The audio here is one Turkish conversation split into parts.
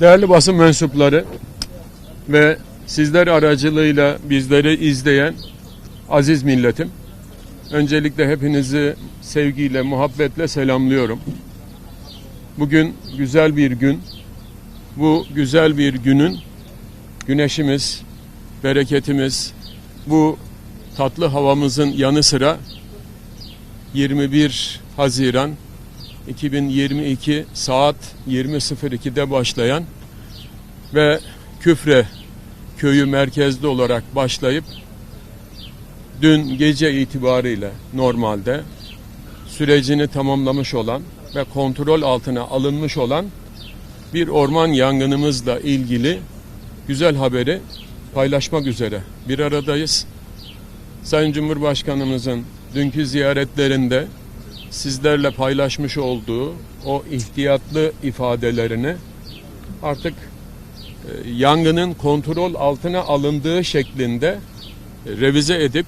Değerli basın mensupları ve sizler aracılığıyla bizleri izleyen aziz milletim. Öncelikle hepinizi sevgiyle, muhabbetle selamlıyorum. Bugün güzel bir gün. Bu güzel bir günün güneşimiz, bereketimiz, bu tatlı havamızın yanı sıra 21 Haziran 2022 saat 20.02'de başlayan ve Küfre köyü merkezli olarak başlayıp dün gece itibariyle normalde sürecini tamamlamış olan ve kontrol altına alınmış olan bir orman yangınımızla ilgili güzel haberi paylaşmak üzere bir aradayız. Sayın Cumhurbaşkanımızın dünkü ziyaretlerinde sizlerle paylaşmış olduğu o ihtiyatlı ifadelerini artık e, yangının kontrol altına alındığı şeklinde e, revize edip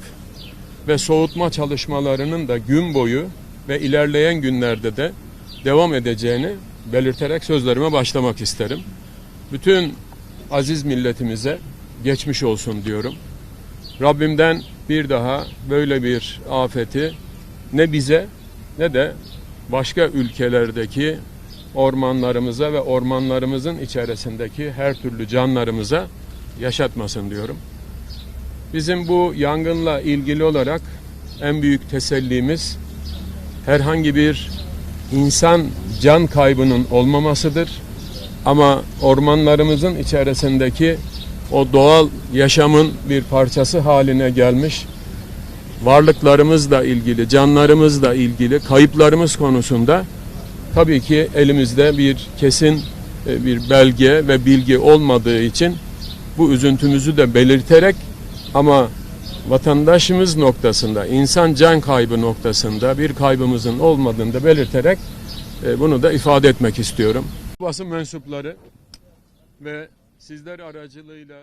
ve soğutma çalışmalarının da gün boyu ve ilerleyen günlerde de devam edeceğini belirterek sözlerime başlamak isterim. Bütün aziz milletimize geçmiş olsun diyorum. Rabbimden bir daha böyle bir afeti ne bize ne de başka ülkelerdeki ormanlarımıza ve ormanlarımızın içerisindeki her türlü canlarımıza yaşatmasın diyorum. Bizim bu yangınla ilgili olarak en büyük tesellimiz herhangi bir insan can kaybının olmamasıdır. Ama ormanlarımızın içerisindeki o doğal yaşamın bir parçası haline gelmiş varlıklarımızla ilgili, canlarımızla ilgili kayıplarımız konusunda tabii ki elimizde bir kesin e, bir belge ve bilgi olmadığı için bu üzüntümüzü de belirterek ama vatandaşımız noktasında, insan can kaybı noktasında bir kaybımızın olmadığını da belirterek e, bunu da ifade etmek istiyorum. Basın mensupları ve sizler aracılığıyla